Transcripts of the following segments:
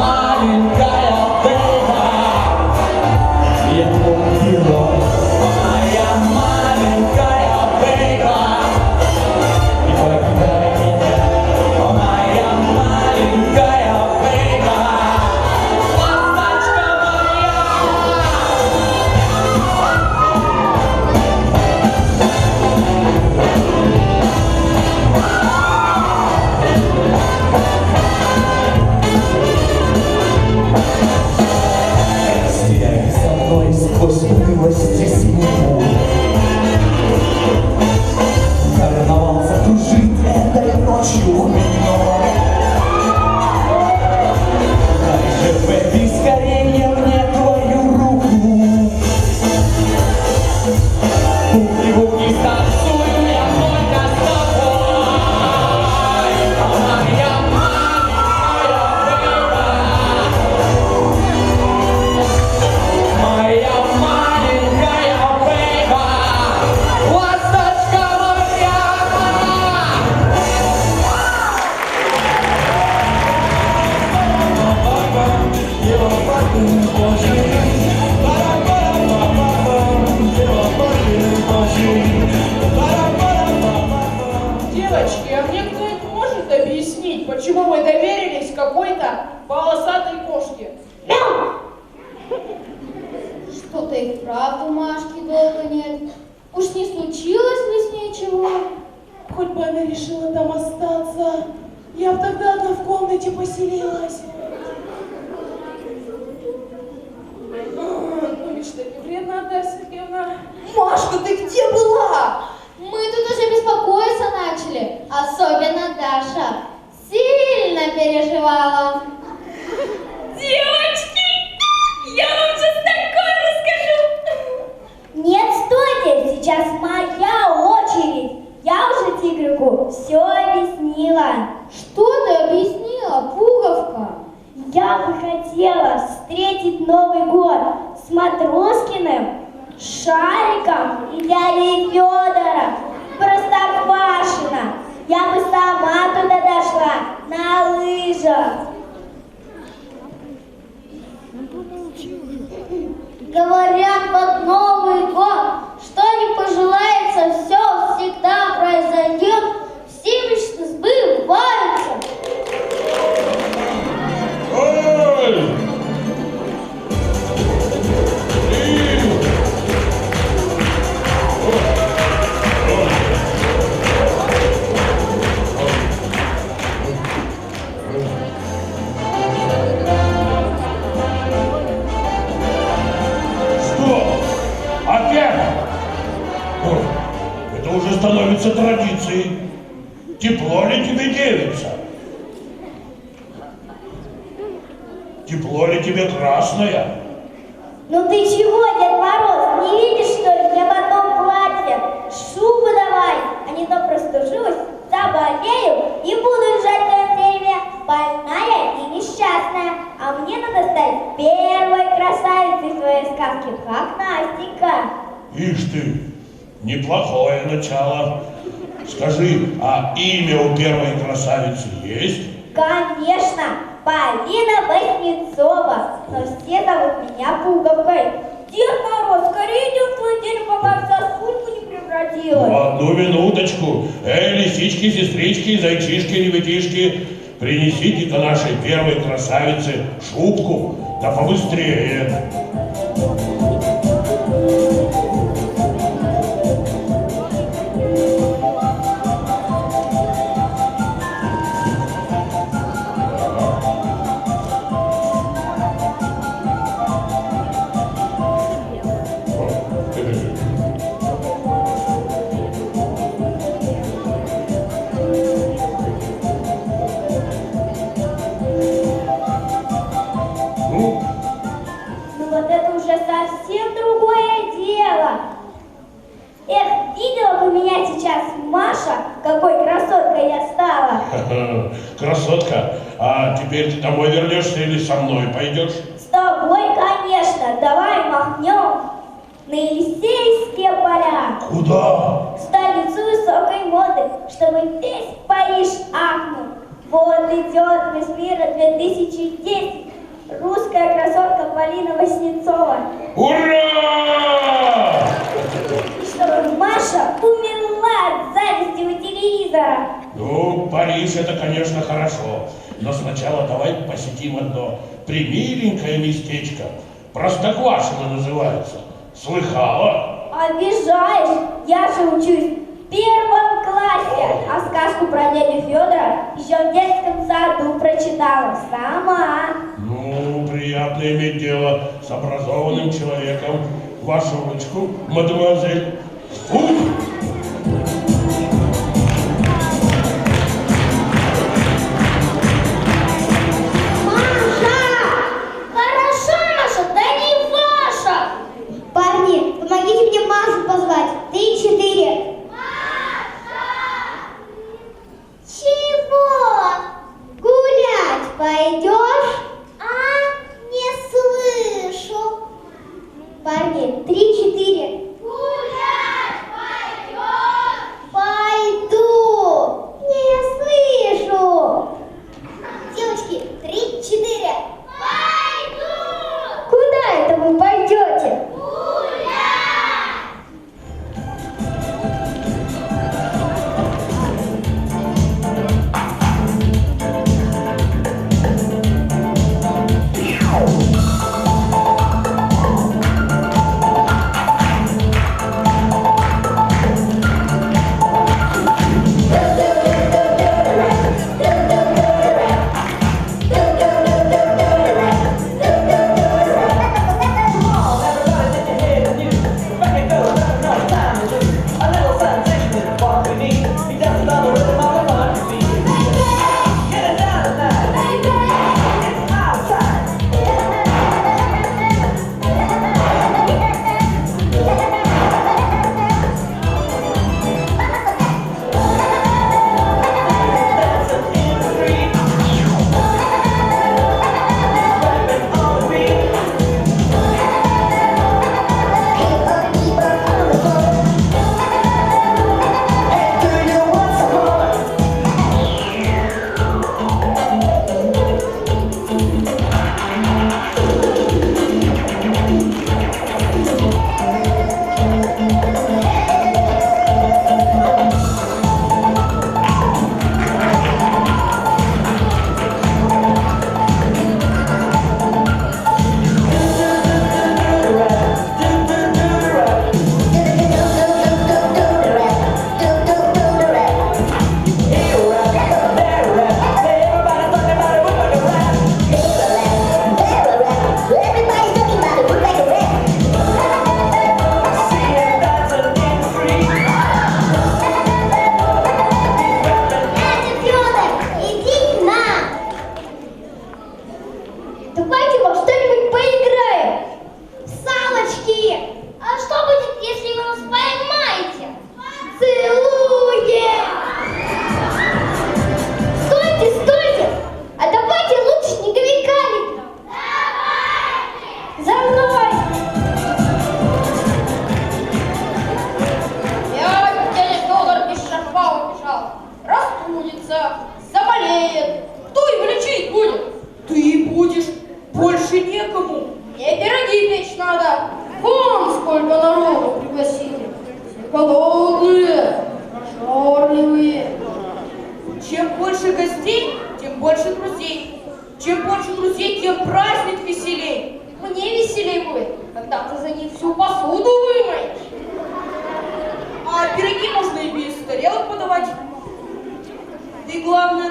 mine and God. Вправду Машки долго нет. Уж не случилось ли с ней чего? Хоть бы она решила там остаться, я бы тогда одна в комнате поселилась. А, Ну, что, не вредно, Ада Сергеевна? Машка, ты где была? Мы тут уже беспокоиться начали. Особенно Даша. Сильно переживала. Девочки, я вам сейчас такое расскажу. Нет, стойте, сейчас моя очередь. Я уже тигрику все объяснила. Что ты объяснила, пуговка? Я бы хотела встретить Новый год с Матроскиным, Шариком и дядей Федором. Простоквашино. Я бы сама туда дошла на лыжах. Говорят, под Новый год, становится традицией. Тепло ли тебе, девица? Тепло ли тебе красное? Ну ты чего, Дед Мороз, не видишь, что ли? Я в одном платье. Шубу давай, а не то простужусь, заболею и буду лежать в время больная и несчастная. А мне надо стать первой красавицей своей сказки, как Настенька. Ишь ты, неплохое начало. Скажи, а имя у первой красавицы есть? Конечно, Полина Воснецова, но все зовут меня Пуговкой. Дед Мороз, скорее идем в свой день, пока в сосульку не превратилась. Одну минуточку. Эй, лисички, сестрички, зайчишки, ребятишки, принесите-ка нашей первой красавице шубку, да побыстрее. Уже совсем другое дело. Эх, видела бы меня сейчас Маша, какой красоткой я стала. красотка, а теперь ты домой вернешься или со мной пойдешь? С тобой, конечно, давай махнем на Елисейские поля, Куда? в столицу высокой моды, чтобы весь Париж ахнул. Вот идет мисс мира 2010, русская красотка Полина Васнецова. Ура! И чтобы Маша умерла от зависти у телевизора. Ну, Париж, это, конечно, хорошо. Но сначала давай посетим одно примиленькое местечко. Простоквашино называется. Слыхала? Обижаешь. Я же учусь в первом классе. А сказку про дядю Федора еще в детском саду прочитала сама которому приятно иметь дело с образованным человеком. Вашу ручку, мадемуазель. Фух! Три, четыре.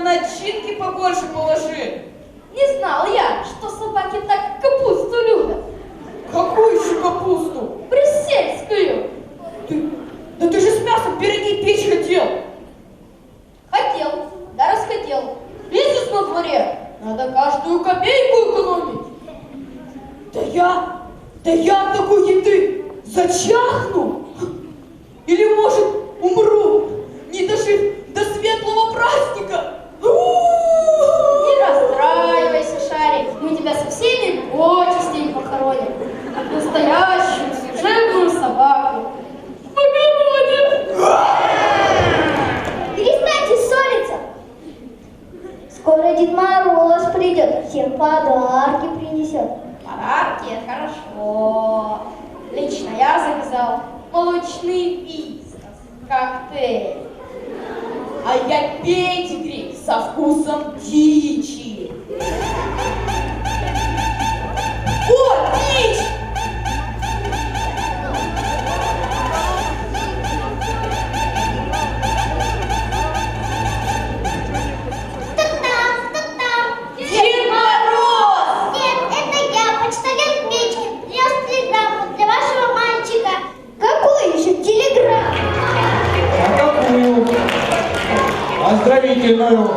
начинки побольше положи. Не знал я, что собаки так капусту любят. Какую еще капусту? Коктейль. А я педигри со вкусом дичи. О, Оздравительную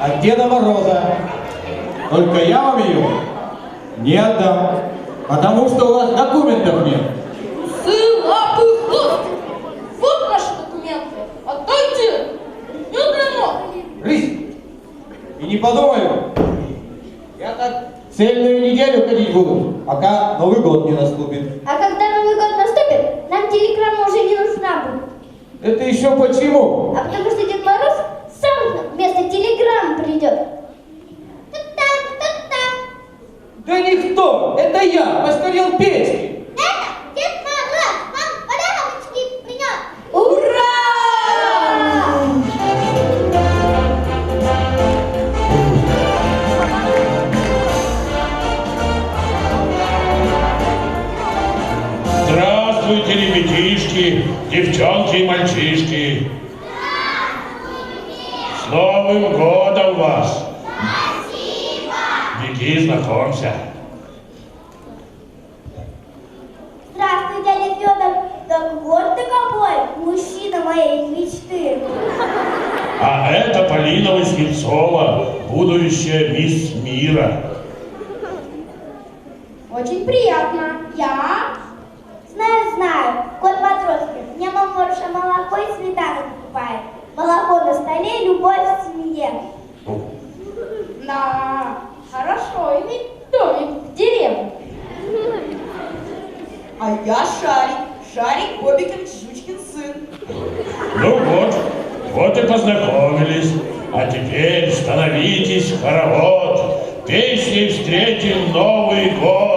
от Деда Мороза. Только я вам ее не отдам, потому что у вас документов нет. Сын хвост! Вот наши документы. Отдайте! Немедленно! Рысь! И не подумаю, я так цельную неделю ходить буду, пока Новый год не наступит. А когда Новый год наступит, нам телеграмма уже не нужна будет. Это еще почему? А потому что Дед Мороз та-там. Да никто! Это я, почтальон Печки! Это Дед Мороз вам подарочки принес. Ура! Здравствуйте, ребятишки, девчонки и мальчишки. С Новым годом вас! Беги, знакомься. Здравствуй, дядя Федор. Так вот ты какой, мужчина моей мечты. А это Полина Васнецова, будущая мисс мира. Очень приятно. Я Знаю, знаю, кот Матроскин. Мне маморша молоко и сметану покупает. Молоко на столе, любовь в семье. на хорошо иметь домик в деревне. А я Шарик. Шарик Бобикович Жучкин сын. Ну вот, вот и познакомились. А теперь становитесь хоровод. Песней встретим Новый год.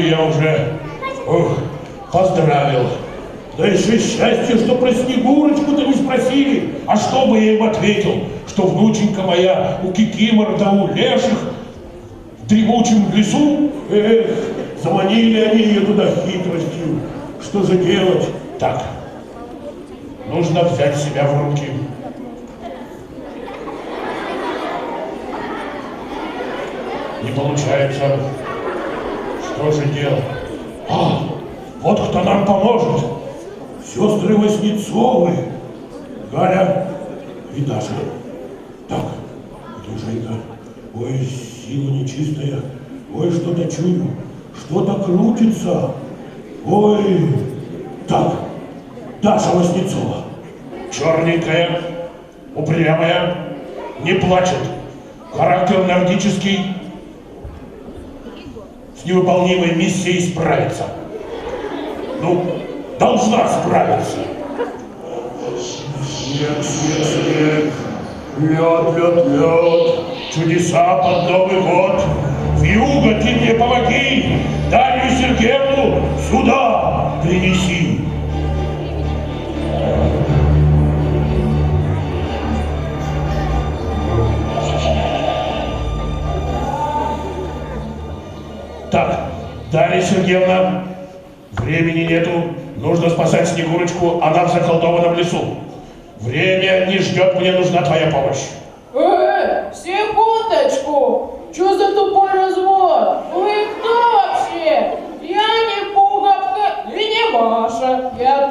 Компанию я уже ух, поздравил. Да еще счастье, что про Снегурочку-то не спросили. А что бы я им ответил? Что внученька моя у Кикимор да у Леших в дремучем лесу? Эх, заманили они ее туда хитростью. Что же делать? Так, нужно взять себя в руки. Не получается. Же делать? А, вот кто нам поможет. Сестры Воснецовы. Галя и Даша. Так, где Женька? Ой, сила нечистая. Ой, что-то чую. Что-то крутится. Ой. Так, Даша Воснецова. Черненькая, упрямая, не плачет. Характер энергический. С невыполнимой миссией справится. Ну, должна справиться. Снег, снег, снег, лед, лед, лед, чудеса под Новый год. Вьюга, ты мне помоги, Дарью Сергеевну сюда принеси. Дарья Сергеевна, времени нету, нужно спасать Снегурочку, она в заколдованном лесу. Время не ждет, мне нужна твоя помощь. Э, секундочку! Что за тупой развод? Вы кто вообще? Я не Пуговка и не Маша. Я